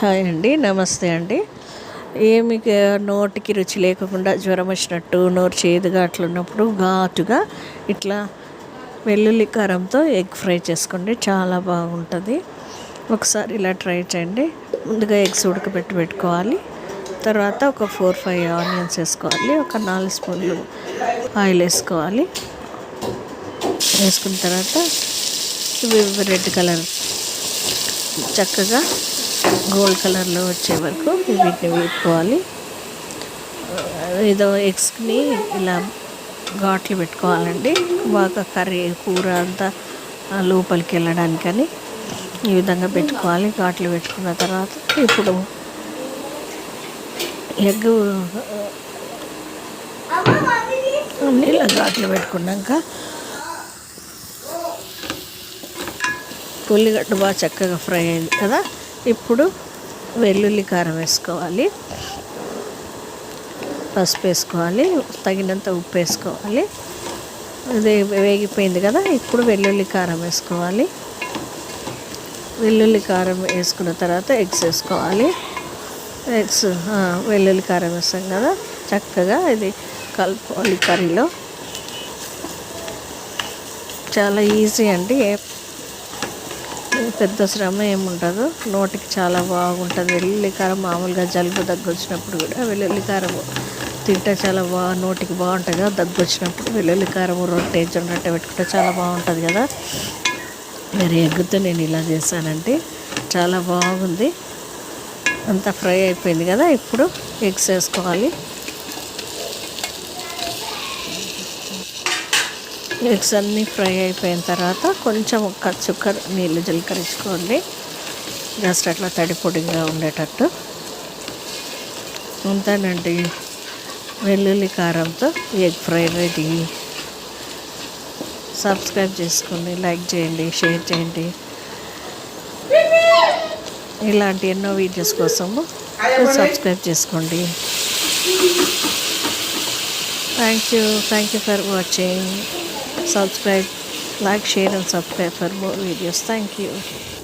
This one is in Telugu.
హాయ్ అండి నమస్తే అండి. ఏమి నోటికి రుచి లేకుండా జ్వరం వచ్చినట్టు నోరు చేదుగా అట్లున్నప్పుడు ఘాటుగా ఇట్లా వెల్లుల్లి కారంతో ఎగ్ ఫ్రై చేసుకోండి చాలా బాగుంటుంది. ఒకసారి ఇలా ట్రై చేయండి. ముందుగా ఎగ్స్ ఉడకబెట్టి పెట్టుకోవాలి. తర్వాత ఒక ఫోర్ ఫైవ్ ఆనియన్స్ వేసుకోవాలి ఒక నాలుగు స్పూన్లు ఆయిల్ వేసుకోవాలి. వేసుకున్న తర్వాత ఇవి రెడ్ కలర్ చక్కగా గోల్డ్ కలర్లో వచ్చే వరకు వీటిని వేపుకోవాలి ఏదో ఎగ్స్ని ఇలా ఘాట్లు పెట్టుకోవాలండి. బాగా కర్రీ కూర అంతా లోపలికి వెళ్ళడానికని ఈ విధంగా పెట్టుకోవాలి. ఘాట్లు పెట్టుకున్న తర్వాత ఇప్పుడు ఎగ్ నీళ్ళ ఘాట్లు పెట్టుకున్నాక ఉల్లిగడ్డ బాగా చక్కగా ఫ్రై అయింది కదా. ఇప్పుడు వెల్లుల్లి కారం వేసుకోవాలి. పసుపు వేసుకోవాలి. తగినంత ఉప్పు వేసుకోవాలి. అది వేగిపోయింది కదా ఇప్పుడు వెల్లుల్లి కారం వేసుకోవాలి. వెల్లుల్లి కారం వేసుకున్న తర్వాత ఎగ్స్ వేసుకోవాలి. ఎగ్స్ వెల్లుల్లి కారం వేస్తాం కదా చక్కగా ఇది కలుపుకోవాలి కర్రీలో. చాలా ఈజీ అండి పెద్ద శ్రమ ఏముండదు. నోటికి చాలా బాగుంటుంది. వెల్లుల్లి కారం మామూలుగా జలుబు దగ్గు వచ్చినప్పుడు కూడా వెల్లుల్లి కారం తింటే చాలా బాగా నోటికి బాగుంటుంది కదా దగ్గు వచ్చినప్పుడు వెల్లుల్లి కారం రొట్టె జొన్న రొట్టె పెట్టుకుంటే చాలా బాగుంటుంది కదా. మరి ఎగ్గుతో నేను ఇలా చేశానండి చాలా బాగుంది. అంతా ఫ్రై అయిపోయింది కదా ఇప్పుడు ఎగ్స్ వేసుకోవాలి. ఎగ్స్ అన్నీ ఫ్రై అయిపోయిన తర్వాత కొంచెం ఒక్క చుక్క నీళ్ళు జీలకరించుకోండి. జస్ట్ అట్లా తడి పొడిగా ఉండేటట్టు. ఉంటానండి వెల్లుల్లి కారంతో ఎగ్ ఫ్రై రెడీ. సబ్స్క్రైబ్ చేసుకోండి లైక్ చేయండి షేర్ చేయండి. ఇలాంటి ఎన్నో వీడియోస్ కోసము సబ్స్క్రైబ్ చేసుకోండి. Thank you thank you for watching. Subscribe like share and subscribe for more videos. Thank you